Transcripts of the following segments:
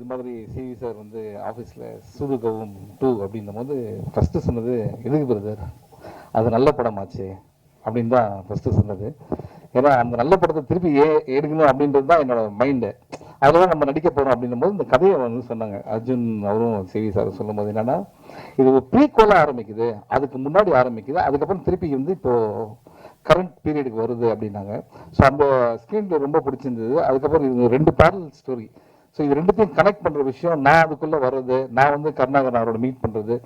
இது மாதிரி CV sir வந்து ஆஃபீஸில் சூதுகவும் டூ அப்படின்னும் போது ஃபஸ்ட்டு சொன்னது எதுக்கு பிரதர் அது நல்ல படமாச்சு அப்படின்னு தான் ஃபஸ்ட்டு சொன்னது. ஏன்னா அந்த நல்ல படத்தை திருப்பி ஏ எடுக்கணும் அப்படின்றது தான் என்னோட மைண்டு அதில் தான் நம்ம நடிக்க போகிறோம் அப்படின்னும் போது இந்த கதையை வந்து சொன்னாங்க. அர்ஜுன் அவரும் சிவி சார் சொல்லும் போது என்னென்னா இது ஒரு ப்ரீக்வலாக ஆரம்பிக்குது. அதுக்கு முன்னாடி ஆரம்பிக்குது. அதுக்கப்புறம் திருப்பி வந்து இப்போ கரண்ட் பீரியடுக்கு வருது அப்படின்னாங்க. ஸோ அந்த ஸ்க்ரீன் ரொம்ப பிடிச்சிருந்தது. அதுக்கப்புறம் இது ரெண்டு பேரல் ஸ்டோரி ஸோ இது ரெண்டுத்தையும் கனெக்ட் பண்ணுற விஷயம் நான் அதுக்குள்ளே வர்றது நான் வந்து கருணாகரன் அவரோட மீட் பண்ணுறது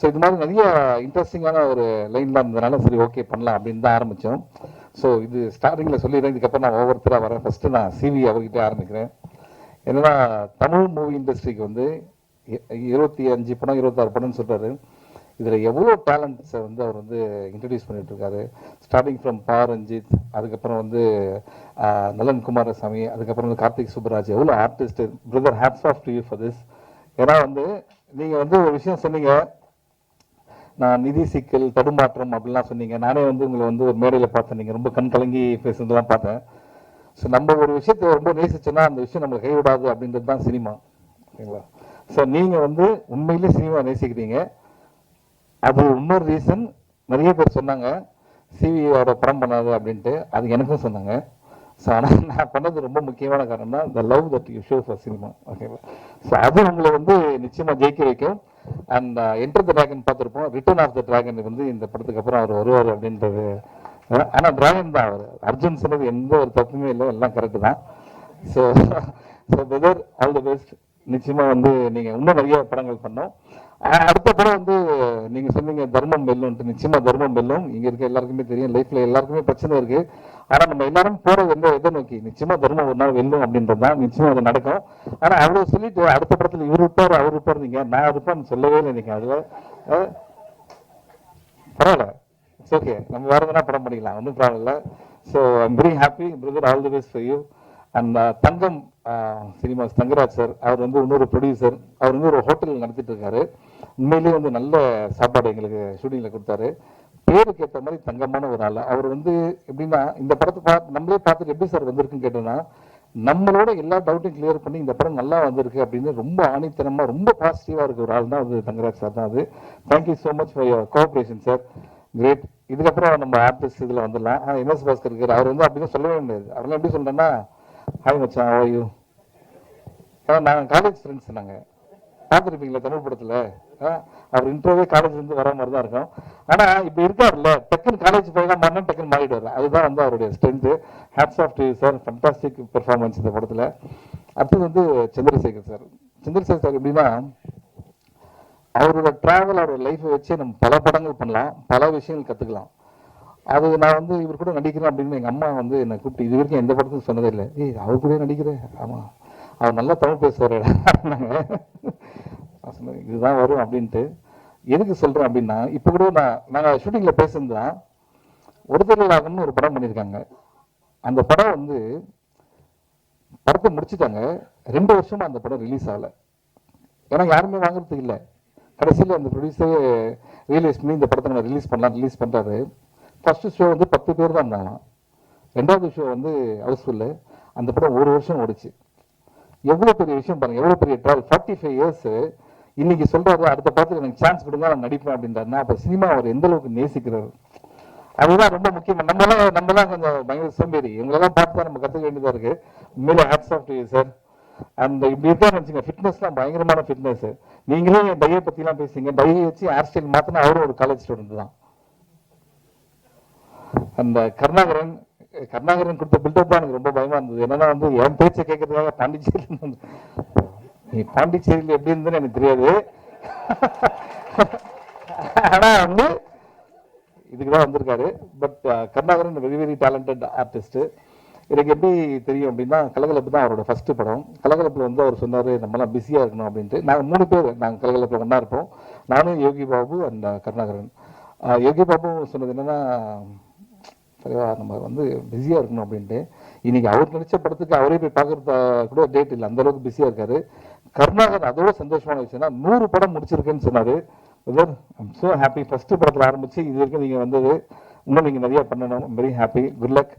ஸோ இது மாதிரி நிறைய இன்ட்ரெஸ்டிங்கான ஒரு லைன்லாம் இருந்ததுனால சரி ஓகே பண்ணலாம் அப்படின்னு தான் ஆரம்பித்தோம் ஸோ இது ஸ்டார்டிங்கில் சொல்லிடுறேன். இதுக்கப்புறம் நான் ஒவ்வொருத்தராக வரேன். ஃபஸ்ட்டு நான் சிவி அவர்கிட்ட ஆரம்பிக்கிறேன். என்னன்னா தமிழ் மூவி இண்டஸ்ட்ரிக்கு வந்து இருபத்தி அஞ்சு படம் இருபத்தாறு படம்னு சொல்கிறாரு இதில் எவ்வளோ டேலண்ட்ஸை வந்து அவர் வந்து இன்ட்ரடியூஸ் பண்ணிட்டு ஸ்டார்டிங் ஃப்ரம் பா ரஞ்சித் அதுக்கப்புறம் வந்து நலன் குமாரசாமி அதுக்கப்புறம் வந்து கார்த்திக் சுப்பராஜ். எவ்வளோ artist brother hats off to you for this ஏன்னா வந்து நீங்கள் வந்து ஒரு விஷயம் சொன்னீங்க. நான் நிதி சிக்கல் தடுமாற்றம் அப்படிலாம் சொன்னீங்க. நானே வந்து உங்களை வந்து ஒரு மேடையில் பார்த்தேன். நீங்கள் ரொம்ப கண் கலங்கி பேசுனதெல்லாம் பார்த்தேன். ஸோ நம்ம ஒரு விஷயத்தை ரொம்ப நேசிச்சோன்னா அந்த விஷயம் நம்மளை கைவிடாது அப்படின்றது தான் சினிமா. ஓகேங்களா ஸோ நீங்கள் வந்து உண்மையிலே சினிமா நேசிக்கிறீங்க. அது இன்னொரு ரீசன் நிறைய பேர் சொன்னாங்க. சிவியோட படம் பண்ணாது அப்படின்ட்டு. அது எனக்கும் சொன்னாங்க. ஸோ ஆனால் நான் பண்ணது ரொம்ப முக்கியமான காரணம் தான் the love that you show for cinema ஓகேவா ஸோ அது உங்களை வந்து நிச்சயமாக ஜெயிக்க வைக்கும். அண்ட் என்டர் த டிராகன் பார்த்துருப்போம். ரிட்டர்ன் ஆஃப் த டிராகன் வந்து இந்த படத்துக்கு அப்புறம் அவர் வருவார் அப்படின்றது. ஆனால் ஆனா டிராகன் தான் அவர். அர்ஜுன் சொன்னது எந்த ஒரு தப்புமே இல்லை. எல்லாம் கரெக்டு தான். So so brother all the best நிச்சயமா வந்து நீங்க இன்னும் நிறைய படங்கள் பண்ணோம். அடுத்த படம் வந்து நீங்க சொன்னீங்க தர்மம் வெல்லும்ட்டு நிச்சயமா தர்மம் வெல்லும். இங்க இருக்க எல்லாருக்குமே தெரியும். லைஃப்ல எல்லாருக்குமே பிரச்சனை இருக்கு. ஆனா நம்ம எல்லாரும் போறது வந்து எதை நோக்கி நிச்சயமா தர்மம் ஒரு நாள் வெல்லும் அப்படின்றது தான். நிச்சயமா அது நடக்கும். ஆனா அவ்வளவு சொல்லிட்டு அடுத்த படத்துல இவர் இருப்பார் அவர் இருப்பார் நீங்க. நான் இருப்பான்னு சொல்லவே இல்லை நீங்க. அதுல பரவாயில்ல. இட்ஸ் ஓகே நம்ம வேற எதனா படம் பண்ணிக்கலாம். ஒன்றும் ப்ராப்ளம் இல்லை. So I'm very happy brother all the best for you and Thangam uh, cinemas Thangaraj sir அவர் வந்து இன்னொரு ப்ரொடியூசர் அவர் வந்து ஒரு ஹோட்டல் நடத்திட்டு இருக்காரு. உண்மையிலேயே வந்து நல்ல சாப்பாடு எங்களுக்கு ஷூட்டிங்கில் கொடுத்தாரு. பேருக்கு ஏற்ற மாதிரி தங்கமான ஒரு ஆள்? அவர் வந்து எப்படின்னா இந்த படத்தை பார்த்து நம்மளே பார்த்துட்டு எப்படி சார் வந்திருக்குன்னு கேட்டோம்னா நம்மளோட எல்லா டவுட்டையும் கிளியர் பண்ணி இந்த படம் நல்லா வந்திருக்கு அப்படின்னு ரொம்ப ஆணித்தனமாக ரொம்ப பாசிட்டிவாக இருக்க ஒரு ஆள் தான் வந்து தங்கராஜ் சார் தான் அது. Thank you so much for your cooperation sir great இதுக்கப்புறம் நம்ம ஆர்டிஸ்ட் இதில் வந்துடலாம். ஆனால் எம்எஸ் பாஸ்கர் இருக்கார்? அவர் வந்து அப்படிதான் சொல்லவே முடியாது. அவரெல்லாம் எப்படி சொல்கிறேன்னா ஹாய் மச்சான் how are ஏன்னா நாங்கள் காலேஜ் ஃப்ரெண்ட்ஸ் நாங்கள் பார்த்துருப்பீங்களா தமிழ் படத்தில்? அவர் இன்டர்வியூ காலேஜ்லேருந்து வர மாதிரி தான் இருக்கும். ஆனால் இப்போ இருக்காருல்ல டக்குன்னு காலேஜ் போயெல்லாம் மன்னன் டக்குன்னு மாறிடுவார். அதுதான் வந்து அவருடைய strength hats off to sir fantastic performance இந்த படத்தில். அடுத்தது வந்து சந்திரசேகர் சார் சந்திரசேகர் சார் எப்படின்னா அவரோட டிராவல் அவரோட லைஃப்பை வச்சு நம்ம பல படங்கள் பண்ணலாம் பல விஷயங்கள் கற்றுக்கலாம் அது நான் வந்து இவர் கூட நடிக்கிறேன் அப்படின்னு எங்கள் அம்மா வந்து என்னை கூப்பிட்டு இது வரைக்கும் எந்த படத்துக்கும் சொன்னதே இல்லை. ஏய் அவர் கூட நடிக்கிறேன் ஆமாம் அவர் நல்லா தமிழ் பேசுவார். இதுதான் வரும் அப்படின்ட்டு. எதுக்கு சொல்கிறேன் அப்படின்னா இப்போ கூட நான் நாங்கள் ஷூட்டிங்கில் பேசியிருந்தேன் ஒருத்தர்களாகனு ஒரு படம் பண்ணியிருக்காங்க. அந்த படம் வந்து படத்தை முடிச்சிட்டாங்க. ரெண்டு வருஷமாக அந்த படம் ரிலீஸ் ஆகலை. ஏன்னா யாருமே வாங்குறதுக்கு இல்லை. கடைசியில் அந்த ப்ரொடியூசரே ரியலைஸ் பண்ணி இந்த படத்தை நம்ம ரிலீஸ் பண்ணலாம் ரிலீஸ் பண்ணுறாரு ஃபஸ்ட்டு ஷோ வந்து பத்து பேர் தான் இருந்தாங்க ரெண்டாவது ஷோ வந்து ஹவுஸ்ஃபுல்லு அந்த படம் ஒரு வருஷம் ஓடிச்சு. எவ்வளோ பெரிய விஷயம் பாருங்க எவ்வளோ பெரிய ட்ராவல் ஃபார்ட்டி ஃபைவ் இயர்ஸ் இன்னைக்கு சொல்றாரு அடுத்த படத்துல எனக்கு சான்ஸ் கொடுங்க நான் நடிப்பேன் அப்படின்றாருன்னா அப்போ சினிமா அவர் எந்த அளவுக்கு நேசிக்கிறார்? அதுதான் ரொம்ப முக்கியமாக நம்மளாம் நம்மளாம் கொஞ்சம் பயங்கர சோம்பேறி. இவங்களெல்லாம் பார்த்து தான் நம்ம கற்றுக்க வேண்டியதாக இருக்கு. உண்மையிலே ஹேட்ஸ் ஆஃப் டு சார் அந்த இப்படி இருக்கா நினச்சிங்க ஃபிட்னஸ்லாம் பயங்கரமான ஃபிட்னஸ் நீங்களே என் பையை பற்றிலாம் பேசுங்க பையை வச்சு ஹேர் ஸ்டைல் மாற்றினா அவரும் ஒரு காலேஜ் ஸ்டூடெண்ட் தான். அந்த கருணாகரன் கருணாகரன் கொடுத்த பில்டப் தான் எனக்கு ரொம்ப பயமா இருந்தது. என்னன்னா வந்து என் பேச்சை கேட்கறதுக்காக பாண்டிச்சேரி நீ பாண்டிச்சேரியில் எப்படி இருந்ததுன்னு எனக்கு தெரியாது. ஆனா வந்து இதுக்கு தான் வந்திருக்காரு but Karunakaran very very talented artist எனக்கு எப்படி தெரியும் அப்படின்னா கலகலப்பு தான் அவரோட ஃபர்ஸ்ட் படம். கலகலப்பில் வந்து அவர் சொன்னார் நம்மலாம் பிஸியாக இருக்கணும் அப்படின்ட்டு. நாங்கள் மூணு பேர் நாங்கள் கலகலப்பில் ஒன்றா இருப்போம். நானும் யோகி பாபு அண்ட் கருணாகரன். யோகி பாபு சொன்னது என்னென்னா சரிவா நம்ம வந்து பிஸியாக இருக்கணும் அப்படின்ட்டு. இன்னைக்கு அவர் நடிச்ச படத்துக்கு அவரே போய் பார்க்கறது கூட டேட் இல்லை. அந்தளவுக்கு பிஸியாக இருக்காரு. கருணாகர் அதோட சந்தோஷமான விஷயம்னா நூறு படம் முடிச்சிருக்கேன்னு சொன்னார். Brother I'm so happy first படத்தில் ஆரம்பித்து இது வரைக்கும் நீங்கள் வந்தது. இன்னும் நீங்கள் நிறையா பண்ணணும். வெரி ஹாப்பி குட் லக்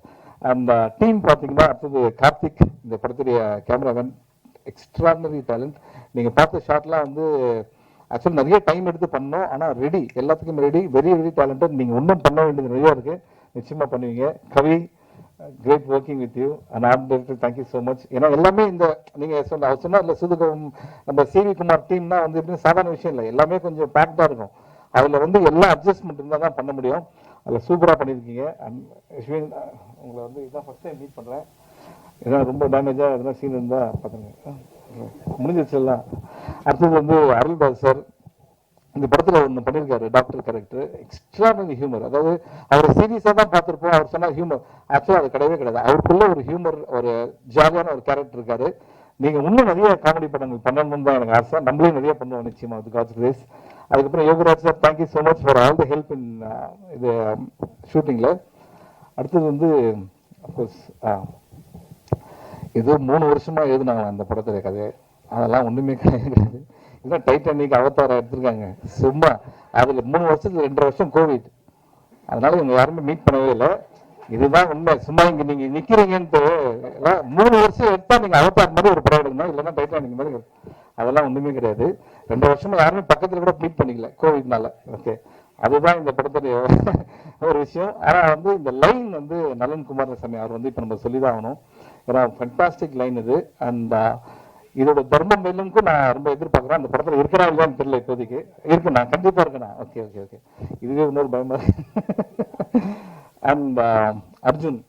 அந்த டீம் பார்த்தீங்கன்னா அடுத்தது கார்த்திக் இந்த படத்துடைய கேமராமேன் எக்ஸ்ட்ராடனரி டேலண்ட் நீங்கள் பார்த்த ஷாட்லாம் வந்து ஆக்சுவலி நிறைய டைம் எடுத்து பண்ணோம். ஆனால் ரெடி எல்லாத்துக்கும் ரெடி வெரி வெரி டேலண்டட் நீங்கள் இன்னும் பண்ண வேண்டியது நிறையா இருக்குது நிச்சயமாக பண்ணுவீங்க. Kavi great working with you and art director thank you so much ஏன்னா எல்லாமே இந்த நீங்கள் சொன்ன அவர் சொன்னால் இல்லை சுதுகம் நம்ம சிவி குமார் டீம்னா வந்து எப்படி சாதாரண விஷயம் இல்லை. எல்லாமே கொஞ்சம் பேக்டாக இருக்கும். அதில் வந்து எல்லா அட்ஜஸ்ட்மெண்ட் இருந்தால் தான் பண்ண முடியும். அதில் சூப்பராக பண்ணியிருக்கீங்க அண்ட் உங்களை வந்து இதான் ஃபஸ்ட் டைம் மீட் பண்ணுறேன் ஏன்னா ரொம்ப டேமேஜாக எதனா சீன் இருந்தால் பார்த்துங்க முடிஞ்சிச்சு எல்லாம். அடுத்தது வந்து அருள்தாஸ் சார் இந்த படத்தில் ஒன்று பண்ணியிருக்காரு டாக்டர் கேரக்டர் எக்ஸ்ட்ரானரி ஹியூமர் அதாவது அவர் சீரியஸாக தான் பார்த்துருப்போம். அவர் சொன்னால் ஹியூமர் ஆக்சுவலாக அது கிடையவே கிடையாது. அவருக்குள்ள ஒரு ஹியூமர் ஒரு ஜாலியான ஒரு கேரக்டர் இருக்காரு. நீங்கள் இன்னும் நிறைய காமெடி படங்கள் பண்ணணும்னு தான் எனக்கு ஆசை. நம்மளே நிறைய பண்ணுவோம் நிச்சயமாக அது காட்ஸ் கிரேஸ் அதுக்கப்புறம் Yogaraj sir thank you so much for all the help in இது um, ஷூட்டிங்கில் அடுத்தது வந்து அஃப்கோர்ஸ் uh, ஏதோ மூணு வருஷமாக எழுதுனாங்க அந்த படத்தில் கதை அதெல்லாம் ஒன்றுமே கிடையாது. இன்னும் டைட்டானிக் அவதாரம் எடுத்திருக்காங்க. சும்மா அதில் மூணு வருஷத்துக்கு ரெண்டு வருஷம் கோவிட் அதனால இவங்க யாருமே மீட் பண்ணவே இல்லை. இதுதான் உண்மை. சும்மா இங்க நீங்க நிக்கிறீங்கன்ட்டு மூணு வருஷம் எடுத்தா நீங்க அவதார் மாதிரி ஒரு படம் எடுக்கணும். இல்லைன்னா டைட்டானிக் மாதிரி அதெல்லாம் ஒண்ணுமே கிடையாது. ரெண்டு வருஷமா யாருமே பக்கத்துல கூட மீட் பண்ணிக்கல கோவிட்னால ஓகே அதுதான் இந்த படத்துடைய ஒரு விஷயம். ஆனா வந்து இந்த லைன் வந்து நலன் குமாரசாமி அவர் வந்து இப்ப நம்ம சொல்லிதான் ஆகணும். ஏன்னா ஃபண்டாஸ்டிக் லைன் இது. அண்ட் இதோட தர்மம் மேலுக்கும் நான் ரொம்ப எதிர்பார்க்குறேன். அந்த படத்தில் இருக்கிறா இல்லையான்னு தெரியல இப்போதைக்கு. இருக்கு நான் கண்டிப்பா இருக்கேன். Okay okay okay. இதுவே இன்னொரு பயமா. And uh, Arjun.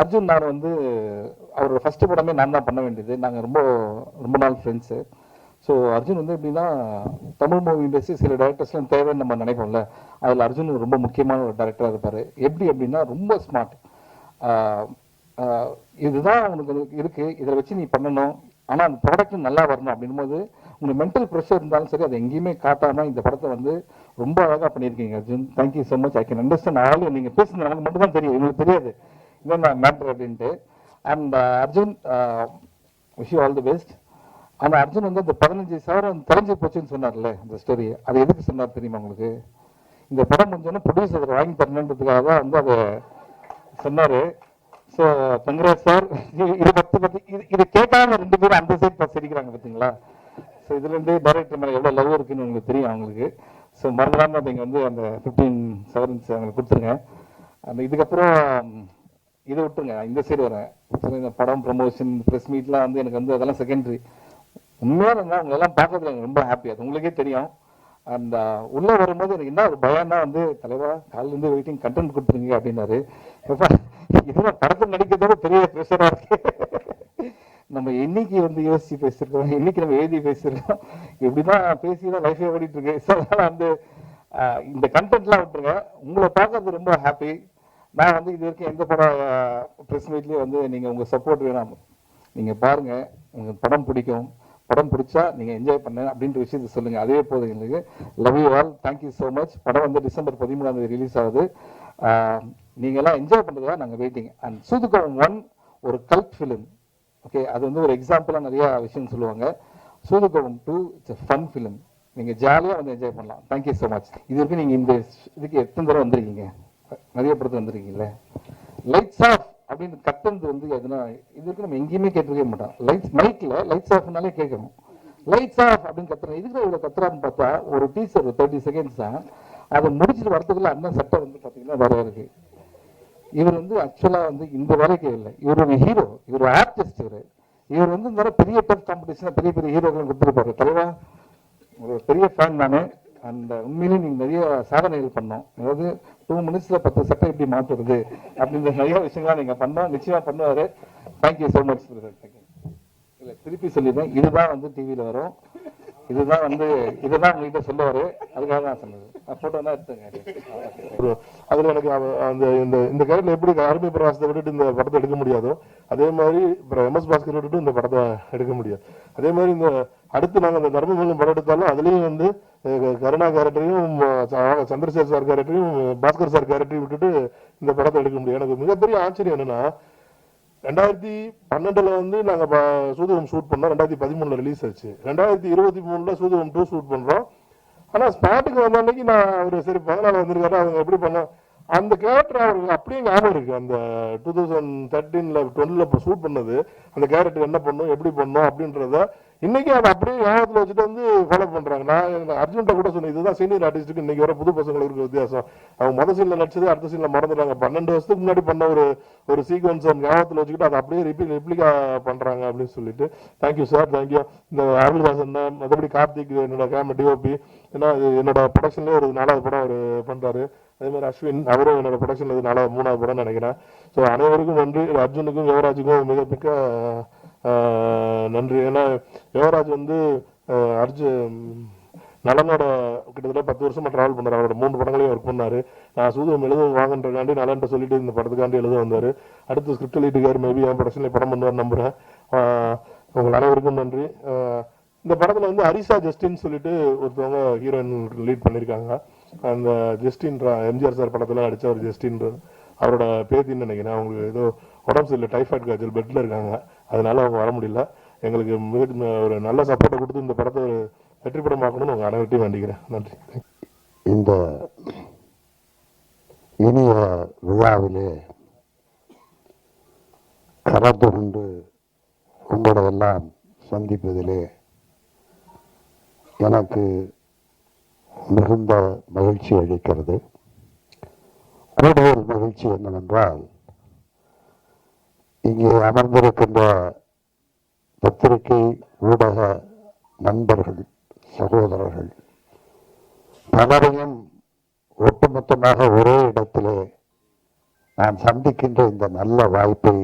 அர்ஜுன் நான் வந்து அவரோட ஃபஸ்ட்டு படமே நான் தான் பண்ண வேண்டியது. நாங்கள் ரொம்ப ரொம்ப நாள் ஃப்ரெண்ட்ஸு ஸோ அர்ஜுன் வந்து எப்படின்னா தமிழ் மூவி இண்டஸ்ட்ரி சில டேரக்டர்ஸ்லாம் தேவைன்னு நம்ம நினைப்போம்ல. அதில் அர்ஜுன் ரொம்ப முக்கியமான ஒரு டேரக்டராக இருப்பார். எப்படி அப்படின்னா ரொம்ப ஸ்மார்ட் இதுதான் உனக்கு இருக்கு. இதை வச்சு நீ பண்ணணும். ஆனால் அந்த ப்ராடக்ட் நல்லா வரணும் அப்படின்போது உங்களுக்கு மென்டல் ப்ரெஷர் இருந்தாலும் சரி அதை எங்கேயுமே காட்டாமல் இந்த படத்தை வந்து ரொம்ப அழகாக பண்ணியிருக்கீங்க Arjun. Thank you so much I can understand all நீங்கள் பேசுனது எனக்கு மட்டும் தான் தெரியும் எங்களுக்கு தெரியாது. இதான் மேட்ரு அப்படின்ட்டு. And uh, Arjun wish all the best ஆனால் அர்ஜுன் வந்து அந்த பதினஞ்சு சவரம் தொலைஞ்சு போச்சுன்னு சொன்னார்ல அந்த ஸ்டோரி அது எதுக்கு சொன்னார் தெரியுமா உங்களுக்கு? இந்த படம் முடிஞ்சோன்னா ப்ரொடியூசர் வாங்கி தரணுன்றதுக்காக தான் வந்து அதை சொன்னார். ஸோ கங்கராஜ் சார் இது பத்து பற்றி இது இது கேட்காம ரெண்டு பேரும் அந்த சைட் சிரிக்கிறாங்க பார்த்தீங்களா ஸோ இதுல இருந்து டைரக்டர் மேலே எவ்வளோ லவ் இருக்குன்னு உங்களுக்கு தெரியும் அவங்களுக்கு. ஸோ மறந்துடாம நீங்க வந்து அந்த ஃபிஃப்டீன் செவன்ஸ் அவங்களுக்கு கொடுத்துருங்க. அந்த இதுக்கப்புறம் இதை விட்டுருங்க இந்த சைடு வரேன். இந்த படம் ப்ரமோஷன் ப்ரெஸ் மீட்லாம் வந்து எனக்கு வந்து அதெல்லாம் செகண்டரி உண்மையாக இருந்தால் உங்களை எல்லாம் பார்க்கறதுல எனக்கு ரொம்ப ஹாப்பி அது உங்களுக்கே தெரியும். அந்த uh, உள்ளே வரும்போது எனக்கு என்ன ஒரு பயம்னா வந்து தலைவா காலிலேருந்து வெயிட்டிங் கண்டென்ட் கொடுத்துருங்க அப்படின்னாரு. எப்பா இதெல்லாம் படத்தில் நடிக்கிறதோட பெரிய ப்ரெஷரா இருக்கு. நம்ம என்னைக்கு வந்து யோசிச்சு பேசியிருக்கோம் என்னைக்கு நம்ம எழுதி பேசிருக்கோம்? இப்படிதான் பேசி தான் லைஃபே ஓடிட்டு இருக்கு ஸோ அதனால வந்து இந்த கண்டென்ட்லாம் விட்டுருங்க. உங்களை பார்க்கறது ரொம்ப ஹாப்பி நான் வந்து இது வரைக்கும் எந்த படம் ப்ரெஸ் மீட்லேயும் வந்து நீங்கள் உங்கள் சப்போர்ட் வேணாம். நீங்கள் பாருங்கள் உங்களுக்கு படம் பிடிக்கும். படம் பிடிச்சா நீங்கள் என்ஜாய் பண்ண அப்படின்ற விஷயத்த சொல்லுங்கள் அதே போதும் எங்களுக்கு. Love you all thank you so much படம் வந்து டிசம்பர் பதிமூணாம் தேதி ரிலீஸ் ஆகுது. நீங்கள்லாம் என்ஜாய் பண்ணுறதா நாங்கள் வெயிட்டிங் அண்ட் சூதுகம் ஒன் ஒரு கல்ட் ஃபிலிம் ஓகே அது வந்து ஒரு எக்ஸாம்பிளாக நிறையா விஷயம் சொல்லுவாங்க. Soodhu Kavvum two it's fun film நீங்கள் ஜாலியாக வந்து என்ஜாய் பண்ணலாம். தேங்க்யூ ஸோ மச் இது வரைக்கும் நீங்கள் இந்த இதுக்கு எத்தனை தடவை வந்திருக்கீங்க? நிறைய படத்துக்கு வந்திருக்கீங்கல்ல? லைட்ஸ் ஆஃப் அப்படின்னு கட்டந்து வந்து எதுனா இது வரைக்கும் நம்ம எங்கேயுமே கேட்டிருக்கவே மாட்டோம். லைட்ஸ் மைக்கில் லைட்ஸ் ஆஃப்னாலே கேட்கணும். லைட்ஸ் ஆஃப் அப்படின்னு கத்துறேன். இதுக்கு இவ்வளோ கத்துறான்னு பார்த்தா ஒரு டீசர் தேர்ட்டி செகண்ட்ஸ் தான் அதை முடிச்சுட்டு வரதுக்குள்ள அண்ணன் சட்டை வந்து பார்த்தீங்கன்னா வேற இருக்கு. இவர் வந்து ஆக்சுவலாக வந்து இந்த வேலைக்கு இல்லை. இவர் ஒரு ஹீரோ இவர் ஆர்டிஸ்ட் இவர். இவர் வந்து இந்த பெரிய டஃப் காம்படிஷன் பெரிய பெரிய ஹீரோக்கள் கொடுத்துருப்பாரு. தலைவா ஒரு பெரிய ஃபேன் நான். அந்த உண்மையிலேயே நீங்கள் நிறைய சாதனைகள் பண்ணோம். அதாவது டூ மினிட்ஸில் பத்து சட்டை எப்படி மாற்றுறது அப்படின்ற நிறைய விஷயங்கள்லாம் நீங்கள் பண்ணோம். நிச்சயமாக பண்ணுவார். தேங்க்யூ ஸோ மச் இல்லை திருப்பி சொல்லிடுறேன். இதுதான் வந்து டிவியில வரும். இதுதான் வந்து இதுதான் உங்ககிட்ட சொல்லுவாரு. அதுக்காக தான் சொன்னது. போட்டோ தான் எடுத்துங்க அதுல எனக்கு அவ- அந்த இந்த இந்த கேரக்டர் எப்படி அருமை பிரகாசத்தை விட்டுட்டு இந்த படத்தை எடுக்க முடியாதோ அதே மாதிரி அப்புறம் எம் எஸ் பாஸ்கர் விட்டுட்டு இந்த படத்தை எடுக்க முடியாது. அதே மாதிரி இந்த அடுத்து நாங்கள் அந்த தர்மமங்கலம் படம் எடுத்தாலும் அதுலயும் வந்து கருணா கேரக்டரையும் சந்திரசேகர் சார் கேரக்டரையும் பாஸ்கர் சார் கேரக்டரையும் விட்டுட்டு இந்த படத்தை எடுக்க முடியும். எனக்கு மிகப்பெரிய ஆச்சரியம் என்னன்னா ரெண்டாயிரத்தி பன்னெண்டுல வந்து நாங்க ப- சூதுகம் ஷூட் பண்ணோம். ரெண்டாயிரத்தி பதிமூணுல ரிலீஸ் ஆச்சு. ரெண்டாயிரத்தி இருபத்தி மூணுல சூதுகம் டூ ஷூட் பண்றோம். ஆனா ஸ்பாட்டுக்கு வந்த அன்னைக்கு நான் அவர் சரி பதினாலு வந்திருக்காரு அவங்க எப்படி பண்ண அந்த கேரக்டர் அவருக்கு அப்படியே ஞாபகம் இருக்கு. அந்த டூ தௌசண்ட் தேர்ட்டீன்ல டுவெண்ட்டில் இப்போ ஷூட் பண்ணது. அந்த கேரக்டர் என்ன பண்ணும்? எப்படி பண்ணும்? அப்படின்றத இன்னைக்கு அதை அப்படியே ஞாபகத்தில் வச்சுட்டு வந்து ஃபாலோ பண்ணுறாங்க நான் எங்க அர்ஜுன்ட்ட கூட சொன்னேன் இதுதான் சீனியர் ஆர்டிஸ்ட்டுக்கு இன்னைக்கு வர புது பசங்களுக்கு இருக்க வித்தியாசம். அவங்க மொதல் சீனில் நடிச்சது அடுத்த சீனில் மறந்துடுறாங்க. பன்னெண்டு வருஷத்துக்கு முன்னாடி பண்ண ஒரு ஒரு சீக்வன்ஸ் ஞாபகத்தில் வச்சுக்கிட்டு அதை அப்படியே ரிப்பீட் ரிப்ளிகா பண்ணுறாங்க அப்படின்னு சொல்லிட்டு. தேங்க்யூ சார் தேங்க்யூ இந்த அருள்தாசன் மற்றபடி கார்த்திக் என்னோட கேமரா டிஓபி ஏன்னா இது என்னோட ப்ரொடக்ஷன்லேயே ஒரு நாலாவது படம் அவர் பண்ணுறாரு அதே மாதிரி அஸ்வின் அவரும் என்னோட ப்ரொடக்ஷன்ல இது நாலாவது மூணாவது படம் நினைக்கிறேன். ஸோ அனைவருக்கும் நன்றி. அர்ஜுனுக்கும் யுவராஜுக்கும் மிக மிக ஆஹ், நன்றி. ஏன்னா யுவராஜ் வந்து அர்ஜுன் நலனோட கிட்டத்தட்ட பத்து வருஷமா ட்ராவல் பண்ணார் அவரோட மூணு படங்களையும் ஒர்க் பண்ணாரு. நான் சூதம் எழுத வாங்கன்றக்காண்டி நலன்ட்ட சொல்லிட்டு இந்த படத்துக்காண்டி எழுத வந்தார். அடுத்து ஸ்கிரிப்ட் எழுதிட்டுக்கார் மேபி என் ப்ரொடக்ஷன்ல படம் பண்ணுவார் நம்புகிறேன் உங்கள் அனைவருக்கும் நன்றி. இந்த படத்தில் வந்து ஹரிஷா ஜஸ்டின் சொல்லிட்டு ஒருத்தவங்க ஹீரோயின் லீட் பண்ணியிருக்காங்க அந்த ஜஸ்டின் எம்ஜிஆர் சார் படத்தில் அடித்த ஒரு ஜஸ்டின் அவரோட பேத்தின்னு நினைக்கிறேன். அவங்களுக்கு ஏதோ உடம்பு சரியில்லை டைஃபாய்டு காய்ச்சல் பெட்டில் இருக்காங்க. அதனால அவங்க வர முடியல. எங்களுக்கு மிக ஒரு நல்ல சப்போர்ட்டை கொடுத்து இந்த படத்தை ஒரு வெற்றி படமாக்கணும்னு உங்கள் அனைவர்ட்டையும் வேண்டிக்கிறேன். நன்றி. இந்த இனிய விழாவிலே கலந்து கொண்டு உங்களை சந்திப்பதிலே எனக்கு மிகுந்த மகிழ்ச்சி அளிக்கிறது. கூடுதல் மகிழ்ச்சி என்னவென்றால் இங்கே அமர்ந்திருக்கின்ற பத்திரிகை ஊடக நண்பர்கள் சகோதரர்கள் பலரையும் ஒட்டுமொத்தமாக ஒரே இடத்திலே நான் சந்திக்கின்ற இந்த நல்ல வாய்ப்பை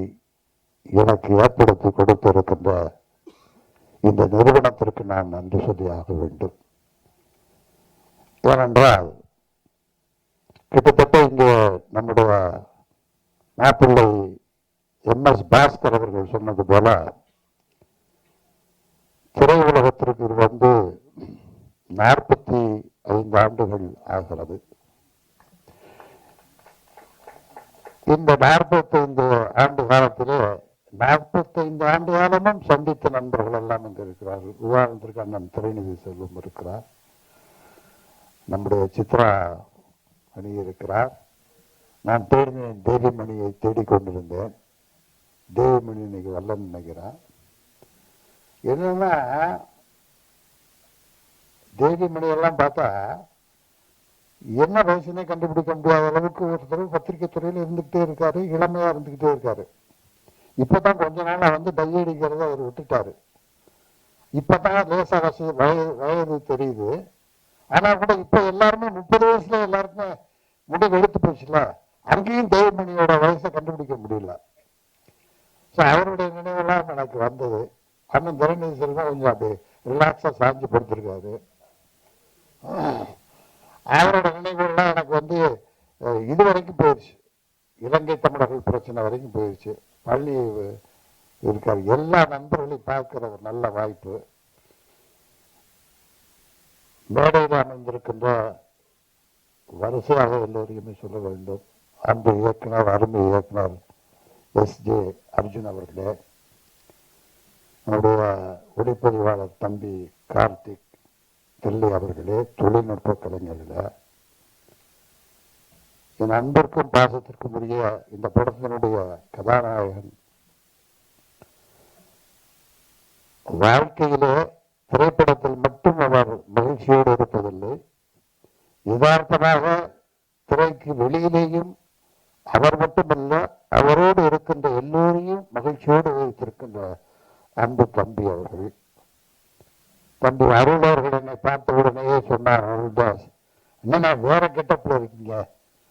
எனக்கு ஏற்படுத்தி கொடுத்திருக்கின்ற இந்த நிறுவனத்திற்கு நான் நன்றி சொல்லியாக வேண்டும். ஏனென்றால் கிட்டத்தட்ட இங்கே நம்முடைய மாப்பிள்ளை எம் எஸ் பாஸ்கர் அவர்கள் சொன்னது போல திரையுலகத்திற்கு இது வந்து நாற்பத்தி ஐந்து ஆண்டுகள் ஆகிறது. இந்த நாற்பத்தைந்து ஆண்டு காலத்திலே நாற்பத்தைந்து ஆண்டு காலமும் சந்தித்த நண்பர்கள் எல்லாம் இங்கு இருக்கிறார்கள். உதாரணத்திற்கு அண்ணன் திரைநிதி செல்வம் இருக்கிறார். நம்முடைய சித்ரா மணி இருக்கிறார். நான் தேடினேன் தேவிமணியை தேடிக்கொண்டிருந்தேன். தேவிமணி இன்னைக்கு வரலன்னு நினைக்கிறேன் என்னன்னா தேவிமணி பார்த்தா என்ன வயசுனே கண்டுபிடிக்க முடியாத அளவுக்கு ஒருத்தர் பத்திரிகை துறையில் இருந்துக்கிட்டே இருக்காரு இளமையாக இருந்துக்கிட்டே இருக்காரு. இப்பதான் கொஞ்ச நாளாக வந்து டை அடிக்கிறத அவர் விட்டுட்டாரு. இப்பதான் லேசாக வசதி வயது வயது தெரியுது. ஆனால் கூட இப்போ எல்லாருமே முப்பது வயசுல எல்லாருக்குமே முடிவு எடுத்து போச்சுல அங்கேயும் தேவமணியோட வயசை கண்டுபிடிக்க முடியல. ஸோ அவருடைய நினைவெல்லாம் எனக்கு வந்தது. அண்ணன் துரைநிதி தான் கொஞ்சம் அப்படி ரிலாக்ஸாக சாஞ்சு படுத்திருக்காரு. அவரோட நினைவுகள்லாம் எனக்கு வந்து இது வரைக்கும் போயிடுச்சு இலங்கை தமிழர்கள் பிரச்சனை வரைக்கும் போயிடுச்சு பள்ளி இருக்கார். எல்லா நண்பர்களையும் பார்க்கிற ஒரு நல்ல வாய்ப்பு. மேடையில் அமைந்திருக்கின்ற வரிசையாக எல்லோரையுமே சொல்ல வேண்டும். அன்பு இயக்குனர் அருமை இயக்குனர் எஸ் ஜே அர்ஜுன் அவர்களே. நம்முடைய ஒளிப்பதிவாளர் தம்பி கார்த்திக் தில்லி அவர்களே தொழில்நுட்ப கலைஞர்களே என் அன்பிற்கும் பாசத்திற்கும் உரிய இந்த படத்தினுடைய கதாநாயகன். வாழ்க்கையிலே திரைப்படத்தில் மட்டும் அவர் மகிழ்ச்சியோடு இருப்பதில்லை. யதார்த்தமாக திரைக்கு வெளியிலேயும் அவர் மட்டுமல்ல அவரோடு இருக்கின்ற எல்லோரையும் மகிழ்ச்சியோடு வைத்திருக்கின்ற அன்பு தம்பி அவர்கள். தம்பி அருள் அவர்கள் என்னை பார்த்த உடனேயே சொன்னார் அருள்தாஸ் என்னண்ணா வேற கெட்டப்பில் இருக்கீங்க?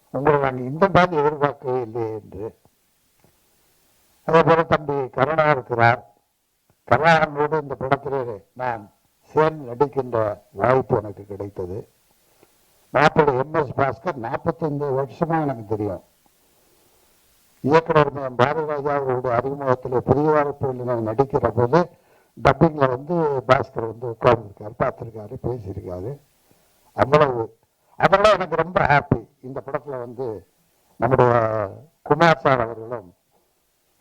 உங்களை நாங்கள் இந்த மாதிரி எதிர்பார்க்கவே இல்லையே என்று. அதே போல தம்பி கருணா இருக்கிறார். கருணாகரனோடு இந்த படத்திலே நான் சேர்ந்து நடிக்கின்ற வாய்ப்பு எனக்கு கிடைத்தது. நாற்பது எம்எஸ் பாஸ்கர் நாற்பத்தைந்து வருஷமாக எனக்கு தெரியும். இயக்குனர் பாரதிராஜா அவர்களுடைய அறிமுகத்தில் புதிய வாய்ப்புகளில் நான் நடிக்கிற போது டப்பிங்கில் வந்து பாஸ்கர் வந்து உட்கார்ந்துருக்காரு பார்த்துருக்காரு பேசியிருக்காரு. அவ்வளவு. அதெல்லாம் எனக்கு ரொம்ப ஹாப்பி இந்த படத்தில் வந்து நம்முடைய குமார் சார் அவர்களும்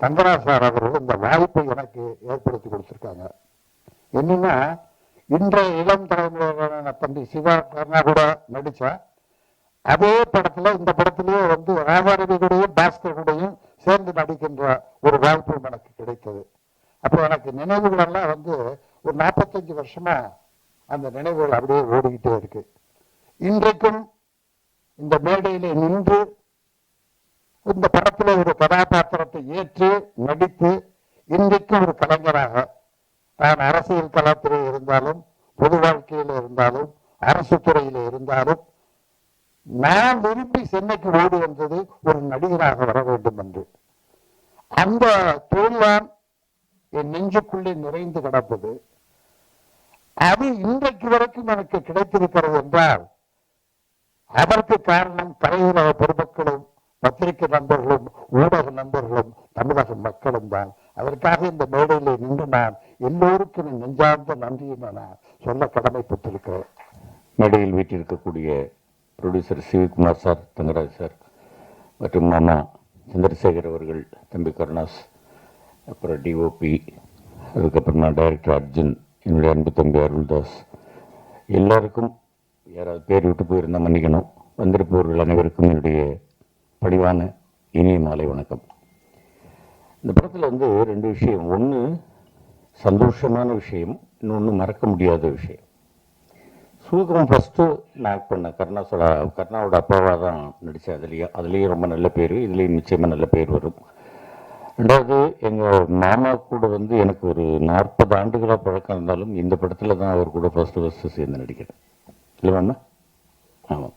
தங்கரா சார் அவர்களும் இந்த வாய்ப்பை எனக்கு ஏற்படுத்தி கொடுத்துருக்காங்க. என்னன்னா இன்றைய இளம் தலைமுறையிலான தம்பி சிவா கூட நடித்தா அதே படத்துல இந்த படத்திலேயே வந்து ராதாரவி கூடயும் பாஸ்கர் கூடயும் சேர்ந்து நடிக்கின்ற ஒரு வாய்ப்பு எனக்கு கிடைத்தது. அப்போ எனக்கு நினைவுகளெல்லாம் வந்து ஒரு நாற்பத்தஞ்சு வருஷமா அந்த நினைவுகள் அப்படியே ஓடிக்கிட்டே இருக்கு. இன்றைக்கும் இந்த மேடையில நின்று இந்த படத்துல ஒரு கதாபாத்திரத்தை ஏற்று நடித்து இன்றைக்கும் ஒரு கலைஞராக நான் அரசியல் களத்தில் இருந்தாலும் பொது வாழ்க்கையில் இருந்தாலும் அரசு துறையில் இருந்தாலும் நான் விரும்பி சென்னைக்கு ஓடி வந்தது ஒரு நடிகராக வர வேண்டும் என்று. அந்த தொழில்தான் என் நெஞ்சுக்குள்ளே நிறைந்து கிடப்பது. அது இன்றைக்கு வரைக்கும் எனக்கு கிடைத்திருக்கிறது என்றால் அதற்கு காரணம் தலைவரக பெருமக்களும் பத்திரிகை நண்பர்களும் ஊடக நண்பர்களும் தமிழக மக்களும் தான். அதற்காக இந்த மேடையில் நின்று நான் எல்லோருக்கும் நெஞ்சார்ந்த நன்றியை நான் சொல்ல கடமைப்பட்டிருக்கிறேன். மேடையில் வீட்டிருக்கக்கூடிய producer Sivakumar sir Thangaraj sir மற்றும் மாமா சந்திரசேகர் அவர்கள் தம்பி கருணாஸ் அப்புறம் டிஓபி அதுக்கப்புறமா டைரக்டர் அர்ஜுன் என்னுடைய அன்பு தம்பி அருள்தாஸ். எல்லாருக்கும் யாராவது பேர் விட்டு போயிருந்தால் மன்னிக்கணும். வந்திருப்பவர்கள் அனைவருக்கும் என்னுடைய பணிவான இனிய மாலை வணக்கம். இந்த படத்தில் வந்து ரெண்டு விஷயம். ஒன்று சந்தோஷமான விஷயம் இன்னொன்று மறக்க முடியாத விஷயம். சூதகம் ஃபஸ்ட்டு நான் ஆக்ட் பண்ணேன் கருணாசோட கர்ணாவோட அப்பாவாக தான் நடித்தேன் அதுலேயும் அதுலேயும் ரொம்ப நல்ல பேர் இதுலேயும் நிச்சயமாக நல்ல பேர் வரும். ரெண்டாவது எங்கள் மாமா கூட வந்து எனக்கு ஒரு நாற்பது ஆண்டுகளாக பழக்கம் இருந்தாலும் இந்த படத்தில் தான் அவர் கூட ஃபஸ்ட்டு ஃபஸ்ட்டு சேர்ந்து நடிக்கிறேன் இல்லை மாமா ஆமாம்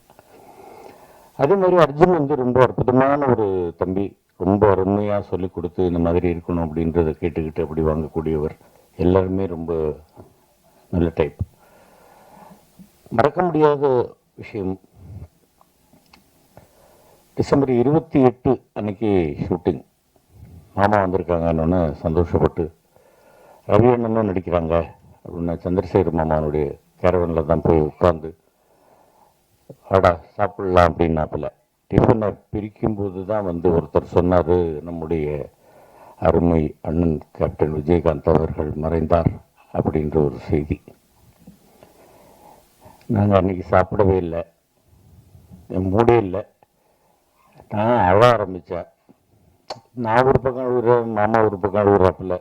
அதே மாதிரி அர்ஜுன் வந்து ரொம்ப அற்புதமான ஒரு தம்பி ரொம்ப அருமையாக சொல்லி கொடுத்து இந்த மாதிரி இருக்கணும் அப்படின்றத கேட்டுக்கிட்டு அப்படி வாங்கக்கூடியவர். எல்லாருமே ரொம்ப நல்ல டைப் மறக்க முடியாத விஷயம். டிசம்பர் இருபத்தி எட்டு அன்னைக்கு ஷூட்டிங் மாமா வந்திருக்காங்கன்னு சந்தோஷப்பட்டு ரவி அண்ணனும் நடிக்கிறாங்க அப்படின்னு சந்திரசேகர் மாமானுடைய கேரவனில் தான் போய் உட்காந்து அடா சாப்பிடலாம் அப்படின்னாப்பில். டிஃபனை பிரிக்கும்போது தான் வந்து ஒருத்தர் சொன்னார் நம்முடைய அருமை அண்ணன் கேப்டன் விஜயகாந்த் அவர்கள் மறைந்தார் அப்படின்ற ஒரு செய்தி. நாங்கள் அன்னைக்கு சாப்பிடவே இல்லை. என் மூடே இல்லை. நான் அழ ஆரம்பித்தேன் நான் ஒரு பக்கம் அழுகுறேன் மாமா ஒரு பக்கம் அழுகுறாப்புல.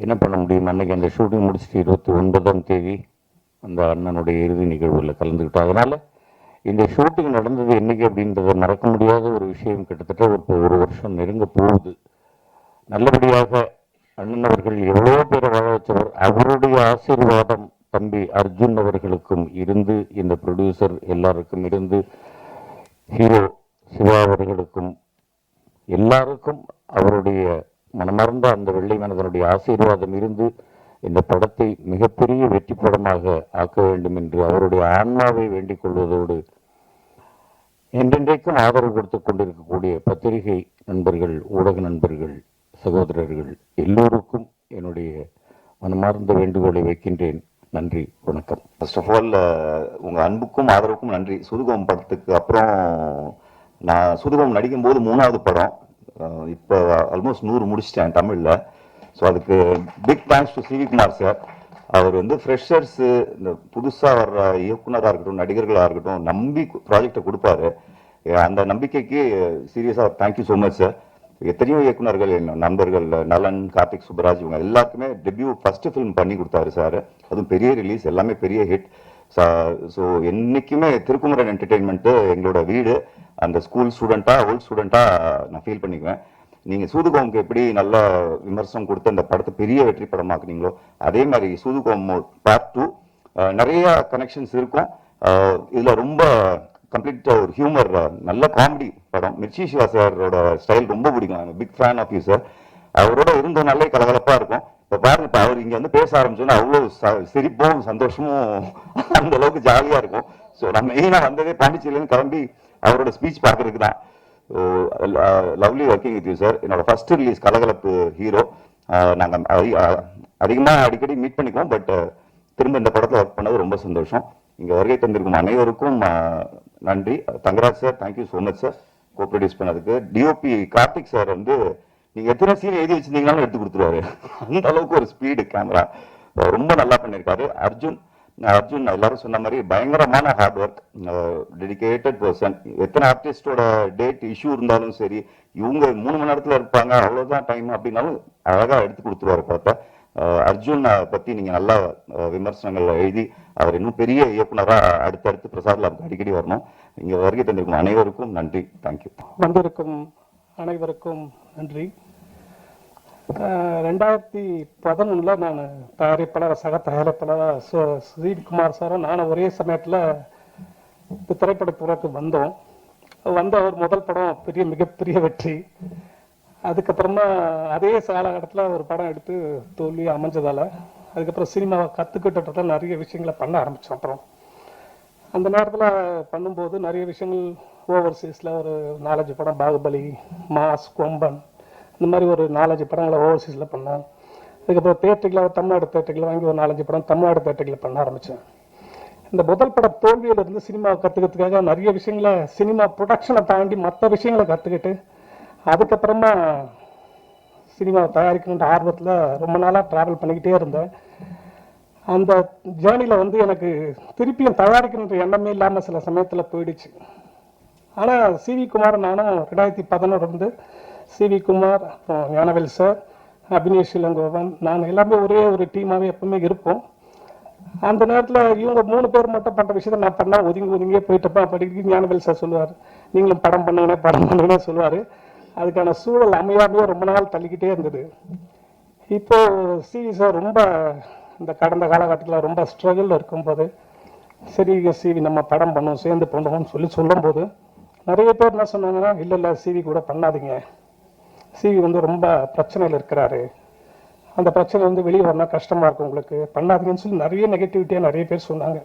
என்ன பண்ண முடியும்? அன்றைக்கி அந்த ஷூட்டிங் முடிச்சுட்டு இருபத்தி ஒன்பதாம் தேதி அந்த அண்ணனுடைய இறுதி நிகழ்வில் கலந்துக்கிட்டோம். அதனால் இந்த ஷூட்டிங் நடந்தது என்னைக்கு அப்படின்றத மறக்க முடியாத ஒரு விஷயம் கிட்டத்தட்ட ஒரு இப்போ ஒரு வருஷம் நெருங்க போகுது. நல்லபடியாக அண்ணன் அவர்கள் எவ்வளோ பேரை வாழ வச்சவர். அவருடைய ஆசீர்வாதம் தம்பி அர்ஜுன் அவர்களுக்கும் இருந்து இந்த ப்ரொடியூசர் எல்லாருக்கும் இருந்து ஹீரோ சிவா அவர்களுக்கும் எல்லாருக்கும் அவருடைய மனமார்ந்த அந்த வெள்ளை மனதனுடைய ஆசீர்வாதம் இருந்து இந்த படத்தை மிகப்பெரிய வெற்றி படமாக ஆக்க வேண்டும் என்று அவருடைய ஆன்மாவை வேண்டிக் கொள்வதோடு என்றென்றைக்கும் ஆதரவு கொடுத்து கொண்டிருக்கக்கூடிய பத்திரிகை நண்பர்கள் ஊடக நண்பர்கள் சகோதரர்கள் எல்லோருக்கும் என்னுடைய மனமார்ந்த வேண்டுகோளை வைக்கின்றேன். நன்றி வணக்கம். ஃபர்ஸ்ட் ஆஃப் ஆல் உங்கள் அன்புக்கும் ஆதரவுக்கும் நன்றி. சுதுகம் படத்துக்கு அப்புறம் நான் சுதுகம் நடிக்கும்போது மூணாவது படம். இப்போ ஆல்மோஸ்ட் நூறு முடிச்சிட்டேன் தமிழில். ஸோ அதுக்கு big thanks to Sivakumar sir அவர் வந்து ஃப்ரெஷர்ஸு இந்த புதுசாக வர்ற இயக்குனராக இருக்கட்டும் நடிகர்களாக இருக்கட்டும் நம்பி ப்ராஜெக்டை கொடுப்பாரு. அந்த நம்பிக்கைக்கு சீரியஸாக தேங்க்யூ ஸோ மச் சார் எத்தனையோ இயக்குனர்கள் என் நண்பர்கள் நலன் கார்த்திக் சுப்ராஜ் இவங்க எல்லாருக்குமே டெபியூ ஃபர்ஸ்ட் ஃபிலிம் பண்ணி கொடுத்தாரு சார் அதுவும் பெரிய ரிலீஸ் எல்லாமே பெரிய ஹிட் ஸோ என்னைக்குமே திருக்குமரன் என்டர்டெயின்மெண்ட்டு எங்களோட வீடு. அந்த ஸ்கூல் ஸ்டூடெண்ட்டாக ஓல்ட் ஸ்டூடெண்ட்டாக நான் ஃபீல் பண்ணிக்குவேன். நீங்கள் சூதுகோமுக்கு எப்படி நல்ல விமர்சனம் கொடுத்து அந்த படத்தை பெரிய வெற்றி படமாக்குனீங்களோ அதே மாதிரி சூதுகோம் பார்ட் டூ நிறையா கனெக்ஷன்ஸ் இருக்கும். இதில் ரொம்ப கம்ப்ளீட் ஒரு ஹியூமர் நல்ல காமெடி படம். மிர்ச்சி சிவா சாரோட ஸ்டைல் ரொம்ப பிடிக்கும். Big fan of you sir அவரோட இருந்தனாலே கலகலப்பாக இருக்கும். இப்போ பாருங்க இப்போ அவர் இங்கே வந்து பேச ஆரம்பிச்சோன்னா அவ்வளோ சிரிப்பும் சந்தோஷமும் அந்த அளவுக்கு ஜாலியாக இருக்கும். ஸோ நான் மெயினாக வந்ததே பாண்டிச்சேரியிலேருந்து கிளம்பி அவரோட ஸ்பீச் பார்க்கறதுக்கு தான். Lovely working with you sir என்னோட ஃபர்ஸ்ட் ரிலீஸ் கலகலப்பு ஹீரோ நாங்கள் அதிகமாக அடிக்கடி மீட் பண்ணிக்குவோம் பட் திரும்ப இந்த படத்தில் ஒர்க் பண்ணது ரொம்ப சந்தோஷம். இங்கே வருகை தந்திருக்கும் அனைவருக்கும் நன்றி. Thangaraj sir thank you so much sir கோ பண்ணதுக்கு. டிஓபி கார்த்திக் சார் வந்து நீங்கள் எத்தனை சீன் எழுதி வச்சிருந்தீங்கனாலும் எடுத்து கொடுத்துருவாரு. அந்த அளவுக்கு ஒரு ஸ்பீடு கேமரா ரொம்ப நல்லா பண்ணியிருக்காரு அர்ஜுன் அர்ஜுன் எல்லாரும் சொன்ன மாதிரி பயங்கரமான ஹார்ட் ஒர்க் டெடிகேட்டட் பர்சன் எத்தனை ஆர்டிஸ்டோட டேட் இஷ்யூ இருந்தாலும் சரி இவங்க மூணு மணி நேரத்தில் இருப்பாங்க அவ்வளோதான் டைம் அப்படின்னாலும் அழகாக எடுத்து கொடுத்துருவாரு பார்த்தா அர்ஜுன் பற்றி நீங்கள் நல்லா விமர்சனங்கள் எழுதி அவர் இன்னும் பெரிய இயக்குனரா அடுத்தடுத்து பிரசாத் அவருக்கு அடிக்கடி வரணும். இங்கே வருகை தந்திருக்கும் அனைவருக்கும் நன்றி. தேங்க்யூ வந்திருக்கும் அனைவருக்கும் நன்றி. அஹ் ரெண்டாயிரத்தி பதினொன்றில் நான் தயாரிப்பாளர் சக தயாரிப்பாளராக சு- சுதீப் குமார் சாரும் நானும் ஒரே சமயத்தில் திரைப்படத்துறைக்கு வந்தோம். வந்த ஒரு முதல் படம் பெரிய மிகப்பெரிய வெற்றி. அதுக்கப்புறமா அதே காலகட்டத்தில் ஒரு படம் எடுத்து தோல்வி அமைஞ்சதால் அதுக்கப்புறம் சினிமாவை கற்றுக்கிட்டத நிறைய விஷயங்களை பண்ண ஆரம்பித்தோம் அப்புறம். அந்த நேரத்தில் பண்ணும்போது நிறைய விஷயங்கள் ஓவர்சீஸில் ஒரு நாலஞ்சு படம் பாகுபலி மாஸ் கொம்பன் இந்த மாதிரி ஒரு நாலஞ்சு படங்களை ஓவர்சீஸில் பண்ணேன். அதுக்கப்புறம் தேட்டரில் தமிழ்நாடு தேட்டரில் வாங்கி ஒரு நாலஞ்சு படம் தமிழ்நாடு தேட்டரில் பண்ண ஆரம்பித்தேன் இந்த முதல் பட தோல்வியிலிருந்து சினிமாவை கற்றுக்கிறதுக்காக நிறைய விஷயங்களை சினிமா ப்ரொடக்ஷனை தாண்டி மற்ற விஷயங்களை கற்றுக்கிட்டு அதுக்கப்புறமா சினிமாவை தயாரிக்கணுன்ற ஆர்வத்தில் ரொம்ப நாளாக ட்ராவல் பண்ணிக்கிட்டே இருந்தேன். அந்த ஜேர்னியில் வந்து எனக்கு திருப்பியும் தயாரிக்கணுன்ற எண்ணமே இல்லாமல் சில சமயத்தில் போயிடுச்சு. ஆனால் சிவி குமார் நானும் ரெண்டாயிரத்தி பதினொன்று சி சிவி குமார் அப்புறம் ஞானவேல் சார் அபினேஷ் இளங்கோவன் நான் எல்லாமே ஒரே ஒரு டீமாகவே எப்பவுமே இருப்போம். அந்த நேரத்தில் இவங்க மூணு பேர் மட்டும் பண்ணுற விஷயத்த நான் பண்ணா ஒதுங்கி ஒதுங்கியே போயிட்டப்பா படிக்க ஞானவேல் சார் சொல்லுவார். நீங்களும் படம் பண்ணுங்கண்ணே படம் பண்ணுங்கன்னே சொல்லுவார். அதுக்கான சூழல் அமையாமையே ரொம்ப நாள் தள்ளிக்கிட்டே இருந்தது. இப்போது சிவி சார் ரொம்ப இந்த கடந்த காலகட்டத்தில் ரொம்ப ஸ்ட்ரகிளில் இருக்கும்போது சரி சிவி நம்ம படம் பண்ணுவோம் சேர்ந்து பண்ணுவோம்னு சொல்லி சொல்லும்போது நிறைய பேர் என்ன சொன்னாங்கன்னா இல்லை இல்லை சிவி கூட பண்ணாதீங்க. சிவி வந்து ரொம்ப பிரச்சனையில் இருக்கிறாரு. அந்த பிரச்சனை வந்து வெளியே வரணும் கஷ்டமாக இருக்கும் உங்களுக்கு. பண்ணாதீங்கன்னு சொல்லி நிறைய நெகட்டிவிட்டியாக நிறைய பேர் சொன்னாங்க.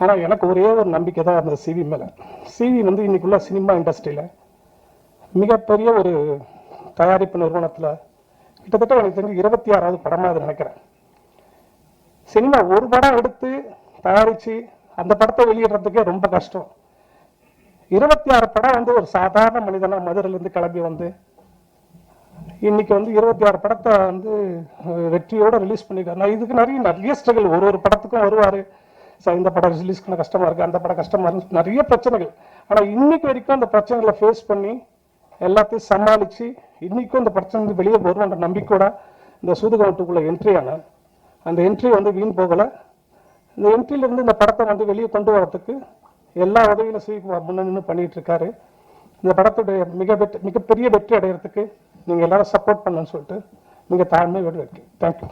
ஆனால் எனக்கு ஒரே ஒரு நம்பிக்கை தான் இருந்தது சிவி மேலே. சிவி வந்து இன்னைக்குள்ள சினிமா இண்டஸ்ட்ரியில் மிகப்பெரிய ஒரு தயாரிப்பு நிறுவனத்தில் கிட்டத்தட்ட எனக்கு தெரிஞ்சு இருபத்தி ஆறாவது படமாக அது நினைக்கிறேன். சினிமா ஒரு படம் எடுத்து தயாரித்து அந்த படத்தை வெளியிடுறதுக்கே ரொம்ப கஷ்டம். இருபத்தி ஆறு படம் வந்து ஒரு சாதாரண மனிதனாக மதுரையிலேருந்து கிளம்பி வந்து இன்னைக்கு வந்து இருபத்தி ஆறு படத்தை வந்து வெற்றியோடு வெற்றியோட ரிலீஸ் பண்ணிருக்காரு. நான் இதுக்கு நிறைய நிறைய ஸ்ட்ரகிள் ஒரு ஒரு படத்துக்கும் வருவார். சார் இந்த படம் ரிலீஸ் பண்ண கஷ்டமாக இருக்குது அந்த படம் கஷ்டமா இருக்கு. நிறைய பிரச்சனைகள். ஆனால் இன்னைக்கு வரைக்கும் அந்த பிரச்சனைகளை ஃபேஸ் பண்ணி எல்லாத்தையும் சமாளித்து இன்னைக்கும் இந்த பிரச்சனை வந்து வெளியே போகிறோன்ற நம்பிக்கையோட இந்த சூதுகவட்டுக்குள்ள என்ட்ரி ஆனேன் அந்த என்ட்ரி வந்து வீண் போகல. இந்த என்ட்ரியிலேருந்து இந்த படத்தை வந்து வெளியே கொண்டு வரத்துக்கு எல்லா உதவியும் சிவகுமார் முன்னணி நின்று இருக்காரு. இந்த படத்துடைய மிக வெற்றி மிகப்பெரிய வெற்றி அடைகிறதுக்கு நீங்கள் எல்லாரும் சப்போர்ட் பண்ணணும்னு சொல்லிட்டு மிக தாழ்மையோடு இருக்கேன் தேங்க்யூ